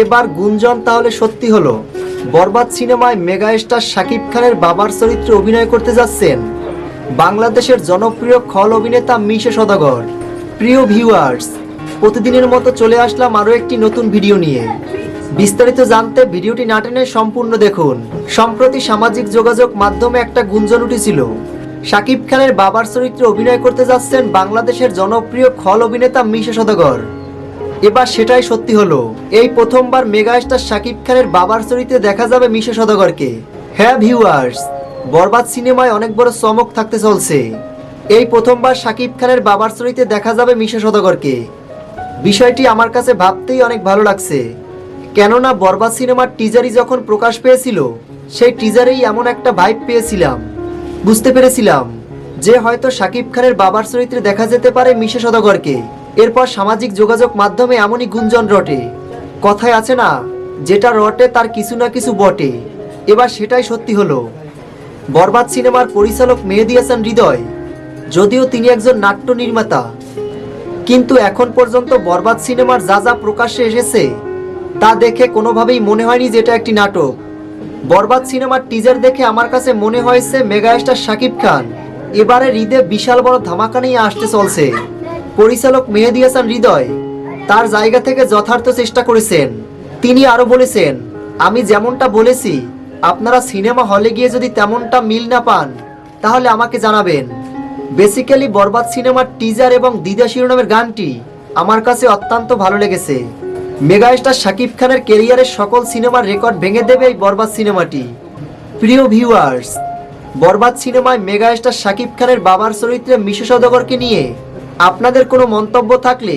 এবার গুঞ্জন তাহলে সত্যি হলো। বরবাদ সিনেমায় মেগা স্টার শাকিব খানের বাবার চরিত্রে অভিনয় করতে যাচ্ছেন বাংলাদেশের জনপ্রিয় খল অভিনেতা মিশে সদাগর। প্রিয় ভিউয়ার্স প্রতিদিনের মতো চলে আসলাম আরও একটি নতুন ভিডিও নিয়ে। বিস্তারিত জানতে ভিডিওটি না টেনে সম্পূর্ণ দেখুন। সম্প্রতি সামাজিক যোগাযোগ মাধ্যমে একটা গুঞ্জন উঠেছিল। শাকিব খানের বাবার চরিত্রে অভিনয় করতে যাচ্ছেন বাংলাদেশের জনপ্রিয় খল অভিনেতা মিশে সদাগর। এবার সেটাই সত্যি হলো। এই প্রথমবার মেগা স্টার শাকিব খানের বাবার চরিত্রে দেখা যাবে মিশে সদাগরকে। হ্যাঁ ভিউয়ার্স বরবাদ সিনেমায় অনেক বড় চমক থাকতে চলছে। এই প্রথমবার শাকিব খানের বাবার চরিত্রে দেখা যাবে মিশে সদাগরকে। বিষয়টি আমার কাছে ভাবতেই অনেক ভালো লাগছে। কেননা বরবাদ সিনেমার টিজারই যখন প্রকাশ পেয়েছিল, সেই টিজারেই এমন একটা ভাইব পেয়েছিলাম। বুঝতে পেরেছিলাম যে হয়তো শাকিব খানের বাবার চরিত্রে দেখা যেতে পারে মিশে সদাগরকে। এরপর সামাজিক যোগাযোগ মাধ্যমে এমনই গুঞ্জন রটে। কথায় আছে না, যেটা রটে তার কিছু না কিছু বটে। এবার সেটাই সত্যি হলো। বরবাদ সিনেমার পরিচালক মেহেদি হাসান হৃদয়, যদিও তিনি একজন নাট্য নির্মাতা। কিন্তু এখন পর্যন্ত বরবাদ সিনেমার যা যা প্রকাশ্যে এসেছে, তা দেখে কোনোভাবেই মনে হয়নি যে এটা একটি নাটক। বরবাদ সিনেমার টিজার দেখে আমার কাছে মনে হয়েছে মেগা স্টার শাকিব খান। এবারে হৃদে বিশাল বড় ধামাকা নিয়ে আসতে চলছে। পরিচালক মেহেদি হাসান হৃদয় তার জায়গা থেকে যথার্থ চেষ্টা করেছেন। তিনি আরও বলেছেন, আমি যেমনটা বলেছি, আপনারা সিনেমা হলে গিয়ে যদি তেমনটা মিল না পান, তাহলে আমাকে জানাবেন। বেসিক্যালি বরবাদ সিনেমার টিজার এবং দিদা শিরোনামের গানটি আমার কাছে অত্যন্ত ভালো লেগেছে। মেগাস্টার শাকিব খানের কেরিয়ারের সকল সিনেমার রেকর্ড ভেঙে দেবে এই বরবাদ সিনেমাটি। প্রিয় ভিউয়ার্স, বরবাদ সিনেমায় মেগাস্টার শাকিব খানের বাবার চরিত্রে মিশু সদাগরকে নিয়ে আপনাদের কোনো মন্তব্য থাকলে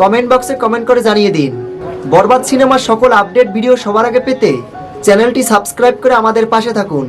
কমেন্ট বক্সে কমেন্ট করে জানিয়ে দিন। বরবাদ সিনেমার সকল আপডেট ভিডিও সবার আগে পেতে চ্যানেলটি সাবস্ক্রাইব করে আমাদের পাশে থাকুন।